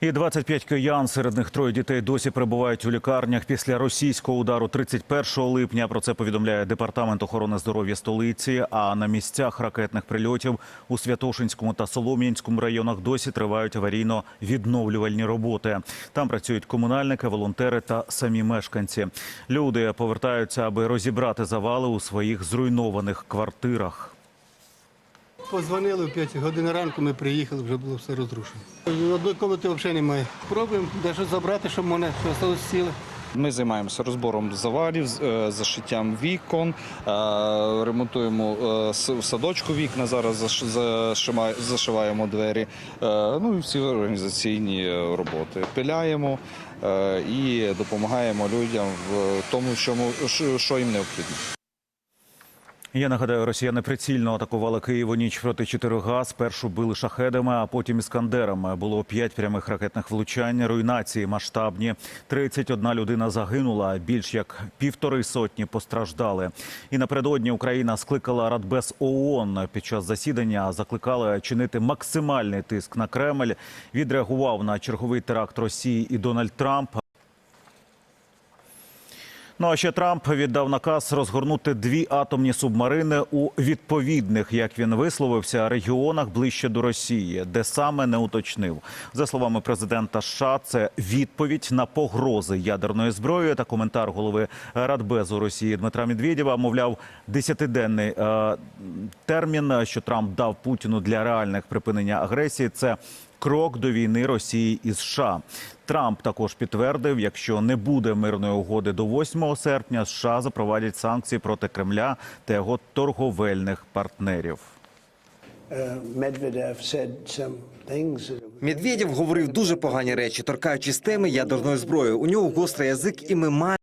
І 25 киян, серед них троє дітей, досі перебувають у лікарнях після російського удару 31 липня. Про це повідомляє департамент охорони здоров'я столиці. А на місцях ракетних прильотів у Святошинському та Солом'янському районах досі тривають аварійно-відновлювальні роботи. Там працюють комунальники, волонтери та самі мешканці. Люди повертаються, аби розібрати завали у своїх зруйнованих квартирах. Позвонили в 5 годин ранку, ми приїхали, вже було все розрушено. Одної комнати взагалі немає. Пробуємо дещо забрати, щоб мене осталось ціле. Ми займаємося розбором завалів, е, зашиттям вікон, е, ремонтуємо е, садочку вікна. Зараз зашиваємо двері. Ну і всі організаційні роботи. Пиляємо і допомагаємо людям в тому, що їм необхідно. Я нагадаю, росіяни прицільно атакували Київ у ніч проти 4Г. Спершу били шахедами, а потім іскандерами. Було п'ять прямих ракетних влучань, руйнації масштабні. 31 людина загинула, більш як півтори сотні постраждали. І напередодні Україна скликала Радбез ООН. Під час засідання закликали чинити максимальний тиск на Кремль. Відреагував на черговий теракт Росії і Дональд Трамп. Ну а ще Трамп віддав наказ розгорнути дві атомні субмарини у відповідних, як він висловився, регіонах ближче до Росії, де саме не уточнив. За словами президента США, це відповідь на погрози ядерною зброєю та коментар голови Радбезу Росії Дмитра Медведєва. Мовляв, десятиденний е, термін, що Трамп дав Путіну для реальних припинення агресії. Це крок до війни Росії і США. Трамп також підтвердив, якщо не буде мирної угоди до 8 серпня, США запровадять санкції проти Кремля та його торговельних партнерів. That- Медведєв говорив дуже погані речі, торкаючись теми ядерної зброї. У нього гострий язик, і ми маємо.